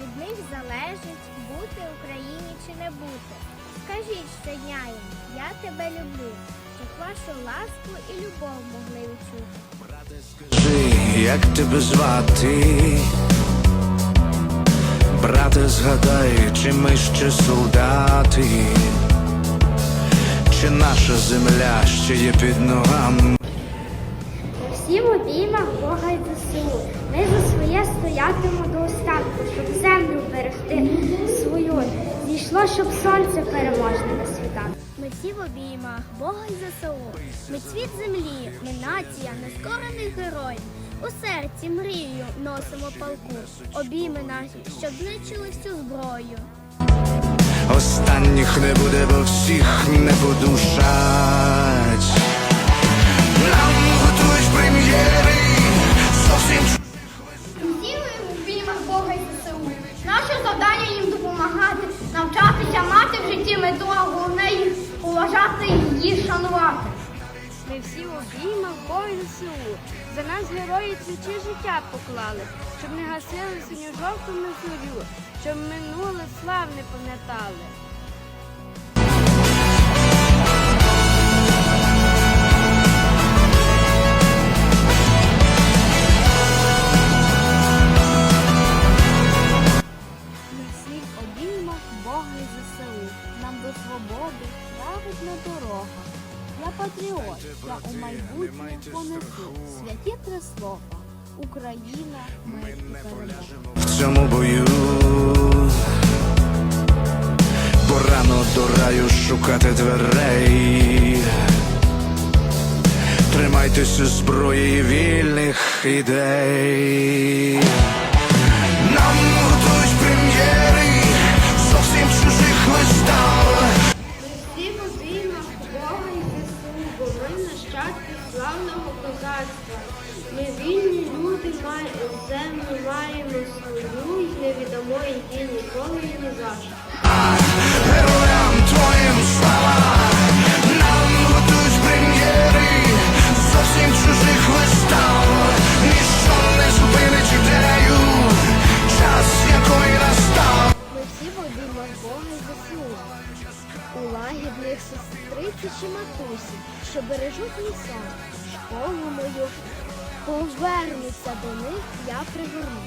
від них залежить бути в Україні чи не бути. Скажіть щодня їм, я тебе люблю, щоб вашу ласку і любов могли відчути. Брате, скажи, як тебе звати, брате, згадай, чи ми ще солдати, чи наша земля ще є під ногами. Всім обіймах Бога й досу, ми за своє стояти. Зійшло, щоб сонце переможне на світах. Ми всі в обіймах Бога й ЗСУ. Ми цвіт землі, ми нація нескорених героїв. У серці мрію носимо палку, обійми наші, щоб знищили всю зброю. Останніх не буде, бо всіх не подушать. Нам її шанувати. Ми всі в обіймах Бога ЗСУ. За нас герої цвічі життя поклали, щоб не гасили синьо жовту мезурю, щоб минуле славне пам'ятали. Ми обіймах Бога і ЗСУ. Нам до свободи праведна дорога. Я патріот, я у майбутнє понесу святі три слова. Україна, мир і перемога. в цьому бою. Порано до раю шукати дверей. Тримайтеся зброї вільних ідей. Обіймах Бога і ЗСУ, бо ми нащадки славного козацтва. Ми вільні люди, землю маємо свою, і не віддамо її ніколи і ні лагідних сестриці чи матусі, що бережуть мій школу мою. Повернуся до них, я приверну.